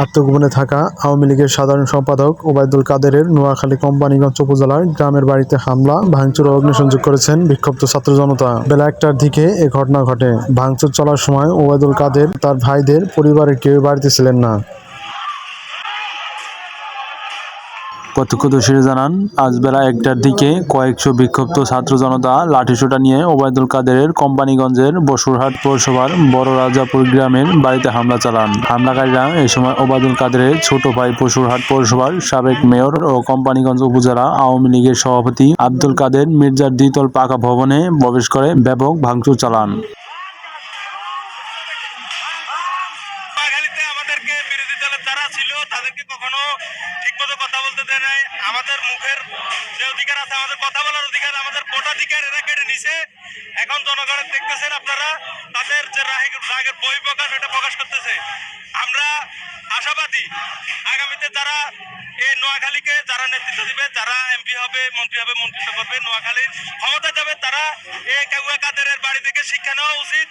আত্মগোপনে থাকা আওয়ামী লীগের সাধারণ সম্পাদক ওবায়দুল কাদেরের নোয়াখালী কোম্পানিগঞ্জ উপজেলার গ্রামের বাড়িতে হামলা, ভাঙচুর ও অগ্নিসংযোগ করেছেন বিক্ষুব্ধ ছাত্র জনতা। বেলা একটার দিকে এ ঘটনা ঘটে। ভাঙচুর চলার সময় ওবায়দুল কাদের তার ভাইদের পরিবারের কেউ বাড়িতে ছিলেন না। প্রত্যক্ষদর্শীরা জানান, আজ বেলা একটার দিকে কয়েকশো বিক্ষুব্ধ ছাত্র জনতা লাঠিসোটা নিয়ে ওবায়দুল কাদেরের কোম্পানিগঞ্জের বসুরহাট পৌরসভার বড় রাজাপুর গ্রামের বাড়িতে হামলা চালান। হামলাকারীরা এই সময় ওবায়দুল কাদেরের ছোট ভাই বসুরহাট পৌরসভার সাবেক মেয়র ও কোম্পানিগঞ্জ উপজেলা আওয়ামী লীগের সভাপতি আব্দুল কাদের মির্জার দ্বিতল পাকা ভবনে প্রবেশ করে ব্যাপক ভাঙচুর চালান। তাদেরকে কখনো ঠিকমতো কথা বলতে দেয় নাই। আমাদের মুখের যে অধিকার আছে, আমাদের কথা বলার অধিকার, আমাদের ভোটাধিকার এরা কেড়ে নিছে। এখন জনগণের দেখতেছেন আপনারা, তাদের যে রাগের বই প্রকাশ এটা প্রকাশ করতেছে। আমরা আশাবাদী, আগামীতে যারা এই নোয়াখালীকে যারা নেতৃত্ব দিবে, যারা এমপি হবে, মন্ত্রী হবে মন্ত্রিত্ব করবে, নোয়াখালীর ক্ষমতা যাবে, তারা এই কাউয়া কাদের বাড়ি থেকে শিক্ষা নেওয়া উচিত।